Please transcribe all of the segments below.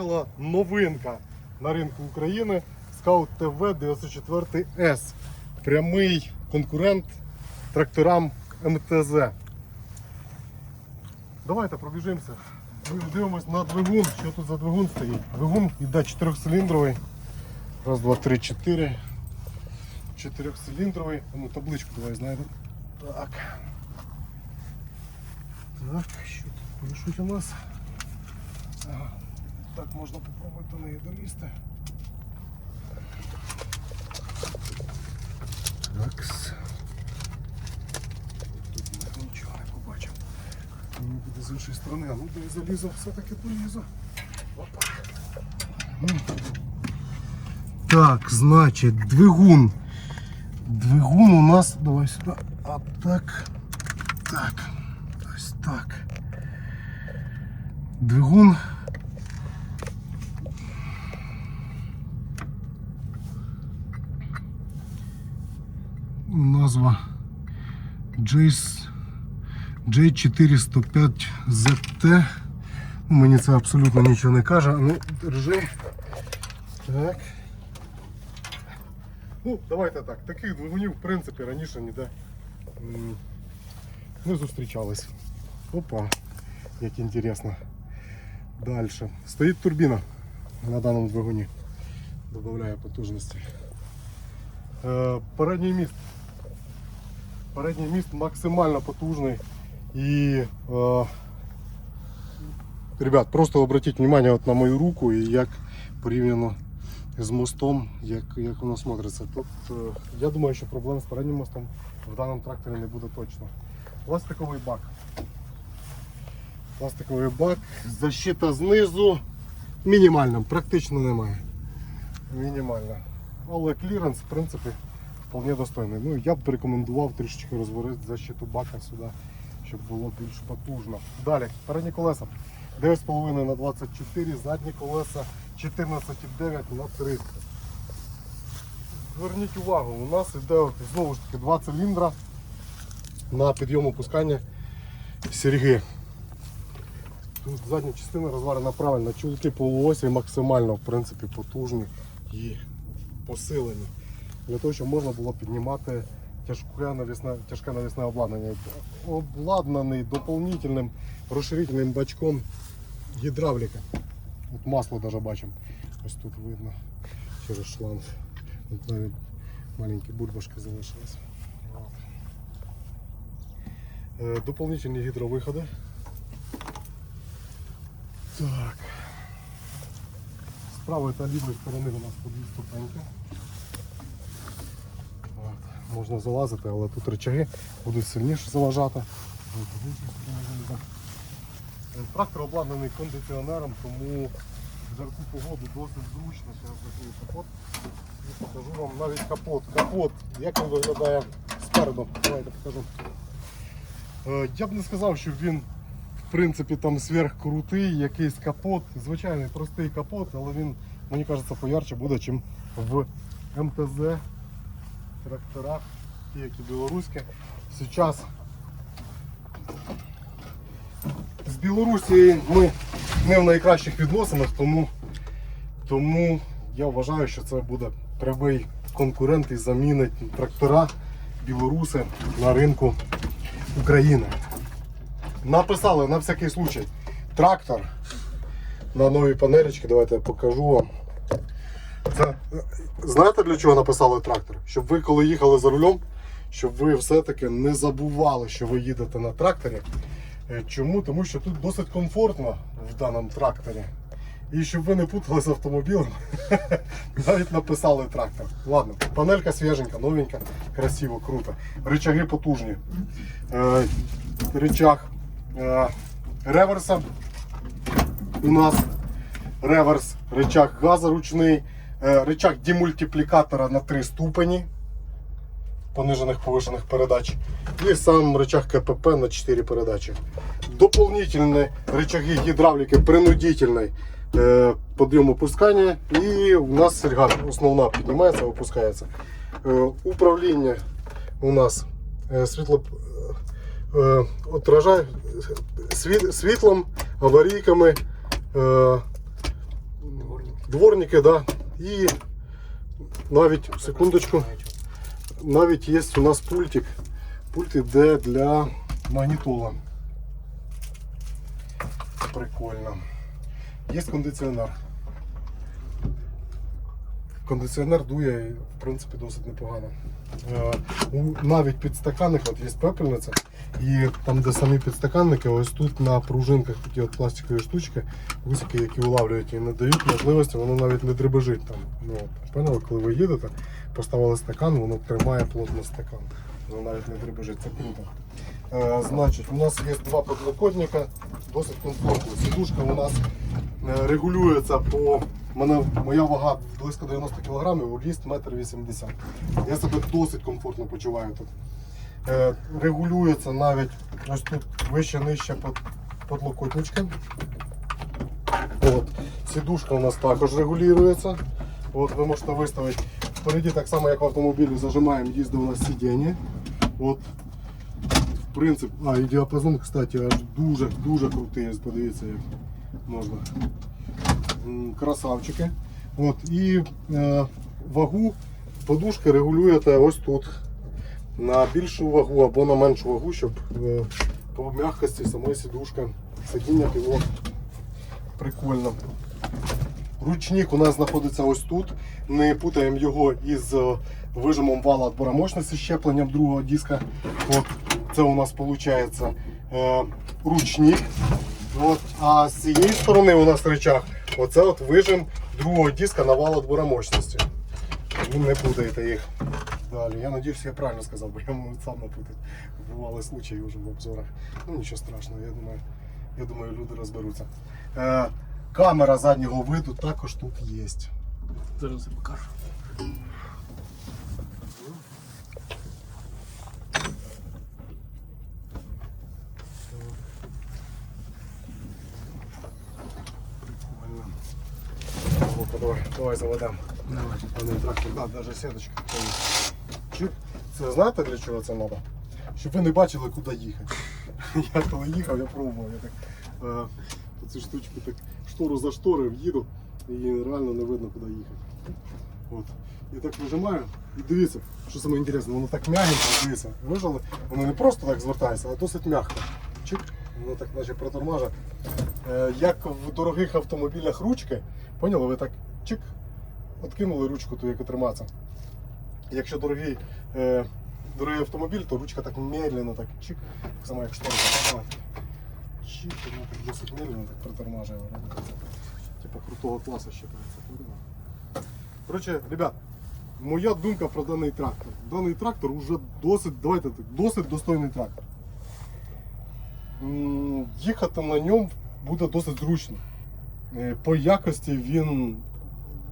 Приїхала новинка на ринку України Scout TV 94 s Прямий конкурент тракторам МТЗ. Давайте пробіжимося. Дивимось на двигун. Що тут за двигун стоїть? Двигун йде 4-циліндровий. Раз, два, три, чотири. Чотирьохциліндровий. Ну, табличку давай знайдемо. Так. Так, що тут пишуть у нас? Так, можна попробувати до неї долізти. Такс. Тут ми нічого не побачимо. Мені буде з іншої сторони, а ну де я залізу, все-таки долізу. Опа. Так, значить, двигун. Двигун у нас. Давай сюди. А так. Так. Ось так. Двигун. Назва J405ZT. Ну, Мені це абсолютно нічого не каже. Ну, держи. Так. Ну, давайте так. Таких двигунів, в принципі, раніше ніде не зустрічались. Опа, як інтересно. Далі. Стоїть турбіна на даному двигуні. Добавляє потужності. Е, передній міст. Передній міст максимально потужний. І, е, ребят, просто обратіть от на мою руку і як порівняно з мостом, як, як воно смотриться. Тут, е, я думаю, що проблем з переднім мостом в даному тракторі не буде точно. Пластиковий бак. Пластиковий бак. Защита знизу мінімальна, практично немає. Мінімальна. Але кліренс, в принципі, вполне достойний. Ну, я б рекомендував трішечки розворити защиту бака сюди, щоб було більш потужно. Далі, передні колеса. 9,5 на 24, задні колеса 14,9 на 30. Зверніть увагу, у нас йде знову ж таки два циліндра на підйом опускання серьги. Тут задня частина розварена правильно, чулки полуосі максимально в принципі, потужні і посилені. Для того, щоб можна було піднімати тяжке навісне, тяжке навісне обладнання. Обладнаний доповнительним розширительним бачком гідравліка. От масло навіть бачимо. Ось тут видно через шланг. От навіть маленькі бульбашки залишились. Е, Дополнительні гідровиходи. Так. З правої та лівої сторони у нас по дві ступеньки. Можна залазити, але тут рычаги будуть сильніше заважати. Трактор обладнаний кондиціонером, тому в жарку погоду досить зручно. Капот покажу вам навіть капот. Капот, як він виглядає спереду. Давайте покажу. Е, Я б не сказав, що він в принципі там сверхкрутий, якийсь капот. Звичайний простий капот, але він, мені кажеться, поярче буде, ніж в МТЗ тракторах, ті, які білоруські. Зараз з Білорусі ми не в найкращих відносинах, тому, тому я вважаю, що це буде прямий конкурент і замінить трактора білоруси на ринку України. Написали на всякий случай трактор на новій панелечці. Давайте я покажу вам. Це, знаєте для чого написали трактор? Щоб ви, коли їхали за рулем, щоб ви все-таки не забували, що ви їдете на тракторі. Е, Чому? Тому що тут досить комфортно в даному тракторі. І щоб ви не путали з автомобілем, навіть написали трактор. Ладно, панелька свіженька, новенька, красиво, круто. Рычаги потужні. Е, рычаг е, реверса у нас реверс, рычаг газа ручний, е, рычаг демультиплікатора на 3 ступені понижених повишених передач. І сам рычаг КПП на 4 передачі. Дополнительные рычаги гидравлики принудительной э, подъем опускания. И у нас серьга основна піднімається, опускається. Е, управління у нас е, світло е, отражає світ, світлом, аварійками, е, дворники, да. і навіть, секундочку, навіть є у нас пультик. Пульт іде для магнітола. Прикольно. Є кондиціонер. Кондиціонер дує, в принципі, досить непогано. Е, Навіть підстаканник, от є пепельниця, і там, де самі підстаканники, ось тут на пружинках такі от пластикові штучки, гусики, які улавлюють і не дають можливості, воно навіть не дребежить там. Ну, поняли, коли ви їдете, поставили стакан, воно тримає плотно стакан. Воно навіть не дребежить, це круто. Е, значить, у нас є два подлокотника, досить комфортно. Сидушка у нас е, регулюється по. Мене, моя вага близько 90 кг, ріст 1,80 м. Я себе досить комфортно почуваю тут. Е, регулюється навіть ось тут вище нижче под, подлокотнички. От. Сідушка у нас також регулюється. От, ви можете виставити впереді так само, як в автомобілі, зажимаємо, їздить у нас сидіння. От. В принципі, а і діапазон, кстати, аж дуже-дуже крутий. Подивіться, як можна. Красавчики. От, і е, вагу подушки регулюєте ось тут. На більшу вагу або на меншу вагу, щоб е, по м'якості самої сідушки сидіння було прикольно. Ручник у нас знаходиться ось тут. Не путаємо його із е, вижимом вала отбора мощності щепленням другого диска. От, це у нас виходить е, ручник. От, а з цієї сторони у нас рычаг. Оце от вижим другого диска на вал отбора мощності. Ви не путаєте їх. Далі. Я надіюсь, я правильно сказав, бо я сам напутати. Бували случаї вже в обзорах. Ну нічого страшного, я думаю, я думаю, люди розберуться. Е, камера заднього виду також тут є. Зараз я покажу. Прикольно. Ну, давай, заведемо. Давай. Трактор, да, навіть сіточка. Це знаєте для чого це треба? Щоб ви не бачили, куди їхати. Я коли їхав, я пробував. Я так, е, цю штучку так штору за шторою їду і реально не видно, куди їхати. От. Я так вижимаю і дивіться, що саме інтересне, воно так м'ягенько, дивіться, вижали, воно не просто так звертається, а досить м'яко. Чик, воно так наче протормаже. Як в дорогих автомобілях ручки, поняли, ви так чик, откинули ручку, ту, яку триматися. Якщо дорогий, е, дорогий автомобіль, то ручка так медленно, так чик, так само як шторка. Чик, вона так досить медленно так притормажує. Типа крутого класу поняли? Коротше, ребят, моя думка про даний трактор. Даний трактор вже досить, давайте так, досить достойний трактор. Їхати на ньому буде досить зручно. Е, По якості він,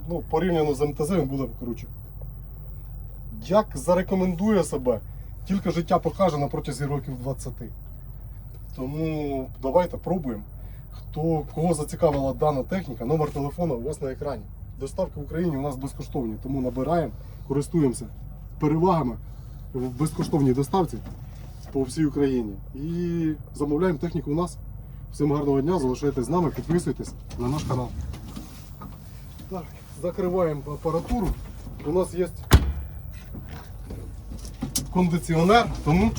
ну, порівняно з МТЗ, він буде коротше. Як зарекомендує себе, тільки життя покаже на протязі років 20. Тому давайте пробуємо. Хто, кого зацікавила дана техніка, номер телефону у вас на екрані. Доставки в Україні у нас безкоштовні, тому набираємо, користуємося перевагами в безкоштовній доставці по всій Україні. І замовляємо техніку у нас. Всім гарного дня, залишайтесь з нами, підписуйтесь на наш канал. Так, закриваємо апаратуру. У нас є кондиціонер, тому